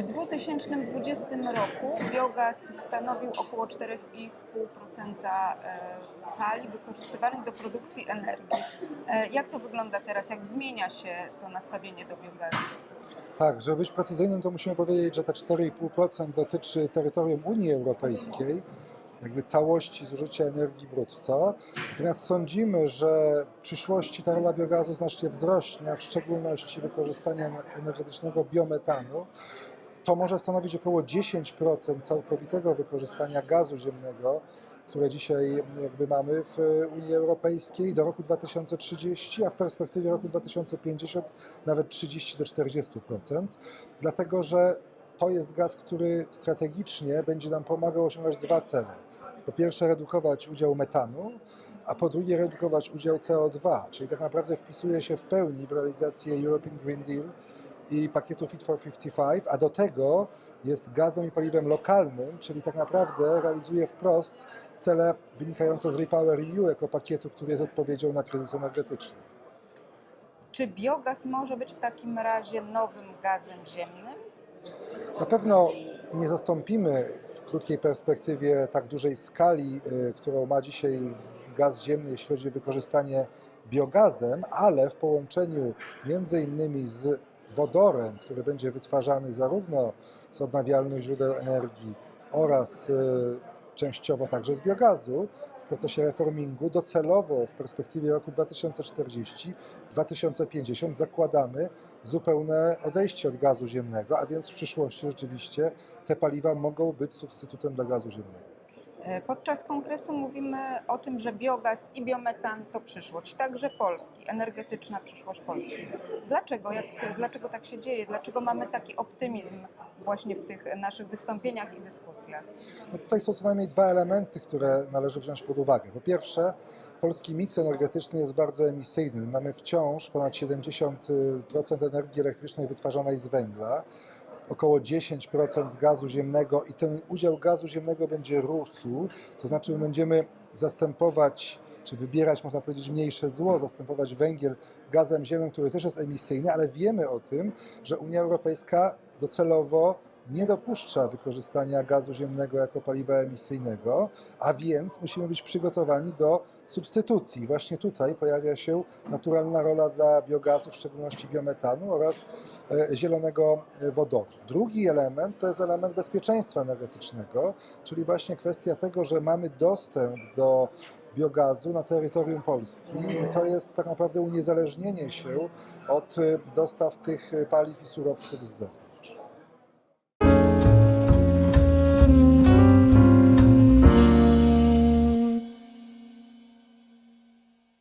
W 2020 roku biogaz stanowił około 4,5% e, paliw wykorzystywanych do produkcji energii. E, Jak to wygląda teraz? Jak zmienia się to nastawienie do biogazu? Tak, żeby być precyzyjnym, to musimy powiedzieć, że te 4,5% dotyczy terytorium Unii Europejskiej, jakby całości zużycia energii brutto. Natomiast sądzimy, że w przyszłości ta rola biogazu znacznie wzrośnie, a w szczególności wykorzystania energetycznego biometanu. To może stanowić około 10% całkowitego wykorzystania gazu ziemnego, które dzisiaj jakby mamy w Unii Europejskiej do roku 2030, a w perspektywie roku 2050 nawet 30 do 40%, dlatego że to jest gaz, który strategicznie będzie nam pomagał osiągać dwa cele. Po pierwsze redukować udział metanu, a po drugie redukować udział CO2, czyli tak naprawdę wpisuje się w pełni w realizację European Green Deal i pakietu Fit for 55, a do tego jest gazem i paliwem lokalnym, czyli tak naprawdę realizuje wprost cele wynikające z Repower EU jako pakietu, który jest odpowiedzią na kryzys energetyczny. Czy biogaz może być w takim razie nowym gazem ziemnym? Na pewno nie zastąpimy w krótkiej perspektywie tak dużej skali, y, którą ma dzisiaj gaz ziemny, jeśli chodzi o wykorzystanie biogazem, ale w połączeniu między innymi z wodorem, który będzie wytwarzany zarówno z odnawialnych źródeł energii oraz y, częściowo także z biogazu w procesie reformingu, docelowo w perspektywie roku 2040-2050 zakładamy zupełne odejście od gazu ziemnego, a więc w przyszłości rzeczywiście te paliwa mogą być substytutem dla gazu ziemnego. E, Podczas kongresu mówimy o tym, że biogaz i biometan to przyszłość, także Polski, energetyczna przyszłość Polski. Dlaczego? Jak, dlaczego tak się dzieje? Dlaczego mamy taki optymizm właśnie w tych naszych wystąpieniach i dyskusjach? No tutaj są co najmniej dwa elementy, które należy wziąć pod uwagę. Po pierwsze, polski miks energetyczny jest bardzo emisyjny. My Mamy wciąż ponad 70% energii elektrycznej wytwarzanej z węgla, około 10% z gazu ziemnego i ten udział gazu ziemnego będzie rósł, to znaczy my będziemy zastępować czy wybierać, można powiedzieć, mniejsze zło, zastępować węgiel gazem ziemnym, który też jest emisyjny, ale wiemy o tym, że Unia Europejska docelowo nie dopuszcza wykorzystania gazu ziemnego jako paliwa emisyjnego, a więc musimy być przygotowani do substytucji. Właśnie tutaj pojawia się naturalna rola dla biogazu, w szczególności biometanu oraz e, zielonego e, wodoru. Drugi element to jest element bezpieczeństwa energetycznego, czyli właśnie kwestia tego, że mamy dostęp do biogazu na terytorium Polski i to jest tak naprawdę uniezależnienie się od e, dostaw tych paliw i surowców z zewnątrz.